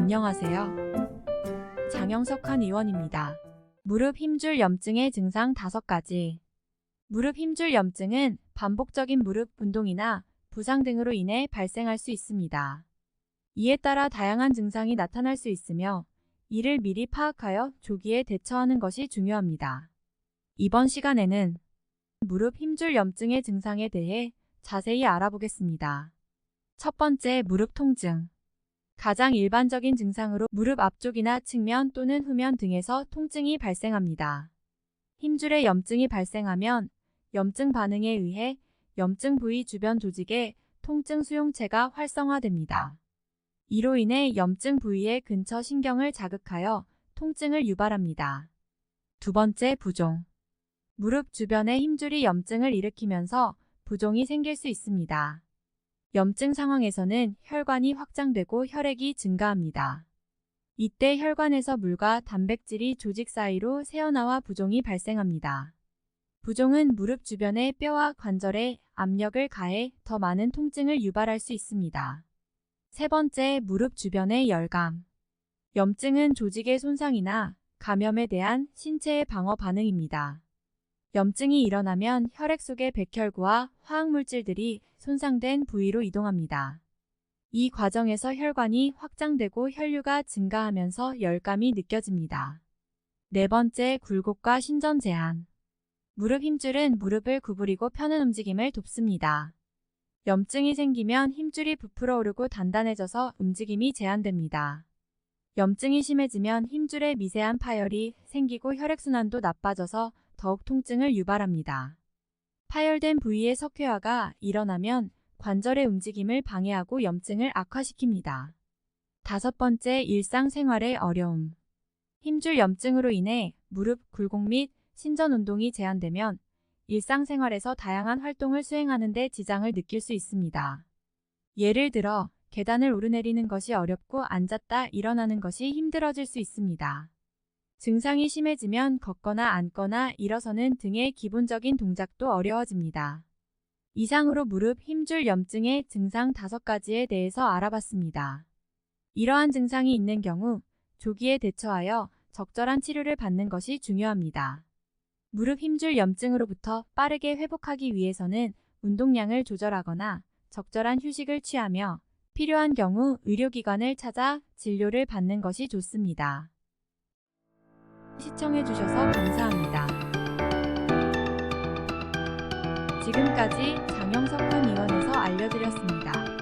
안녕하세요. 장영석한 의원입니다. 무릎 힘줄 염증의 증상 5가지. 무릎 힘줄 염증은 반복적인 무릎 운동이나 부상 등으로 인해 발생할 수 있습니다. 이에 따라 다양한 증상이 나타날 수 있으며 이를 미리 파악하여 조기에 대처하는 것이 중요합니다. 이번 시간에는 무릎 힘줄 염증의 증상에 대해 자세히 알아보겠습니다. 첫 번째, 무릎 통증. 가장 일반적인 증상으로 무릎 앞쪽이나 측면 또는 후면 등에서 통증이 발생합니다. 힘줄에 염증이 발생하면 염증 반응에 의해 염증 부위 주변 조직에 통증 수용체가 활성화됩니다. 이로 인해 염증 부위의 근처 신경을 자극하여 통증을 유발합니다. 두 번째, 부종. 무릎 주변에 힘줄이 염증을 일으키면서 부종이 생길 수 있습니다. 염증 상황에서는 혈관이 확장되고 혈액이 증가합니다. 이때 혈관에서 물과 단백질이 조직 사이로 새어나와 부종이 발생합니다. 부종은 무릎 주변의 뼈와 관절에 압력을 가해 더 많은 통증을 유발할 수 있습니다. 세 번째, 무릎 주변의 열감. 염증은 조직의 손상이나 감염에 대한 신체의 방어 반응입니다. 염증이 일어나면 혈액 속의 백혈구와 화학물질들이 손상된 부위로 이동합니다. 이 과정에서 혈관이 확장되고 혈류가 증가하면서 열감이 느껴집니다. 네 번째, 굴곡과 신전 제한. 무릎 힘줄은 무릎을 구부리고 펴는 움직임을 돕습니다. 염증이 생기면 힘줄이 부풀어 오르고 단단해져서 움직임이 제한됩니다. 염증이 심해지면 힘줄에 미세한 파열이 생기고 혈액순환도 나빠져서 더욱 통증을 유발합니다. 파열된 부위의 석회화가 일어나면 관절의 움직임을 방해하고 염증을 악화시킵니다. 다섯 번째, 일상생활의 어려움. 힘줄 염증으로 인해 무릎 굴곡 및 신전 운동이 제한되면 일상생활에서 다양한 활동을 수행하는 데 지장을 느낄 수 있습니다. 예를 들어 계단을 오르내리는 것이 어렵고 앉았다 일어나는 것이 힘들어질 수 있습니다. 증상이 심해지면 걷거나 앉거나 일어서는 등의 기본적인 동작도 어려워집니다. 이상으로 무릎 힘줄 염증의 증상 5가지에 대해서 알아봤습니다. 이러한 증상이 있는 경우 조기에 대처하여 적절한 치료를 받는 것이 중요합니다. 무릎 힘줄 염증으로부터 빠르게 회복하기 위해서는 운동량을 조절하거나 적절한 휴식을 취하며 필요한 경우 의료기관을 찾아 진료를 받는 것이 좋습니다. 시청해주셔서 감사합니다. 지금까지 장영석 한 의원에서 알려드렸습니다.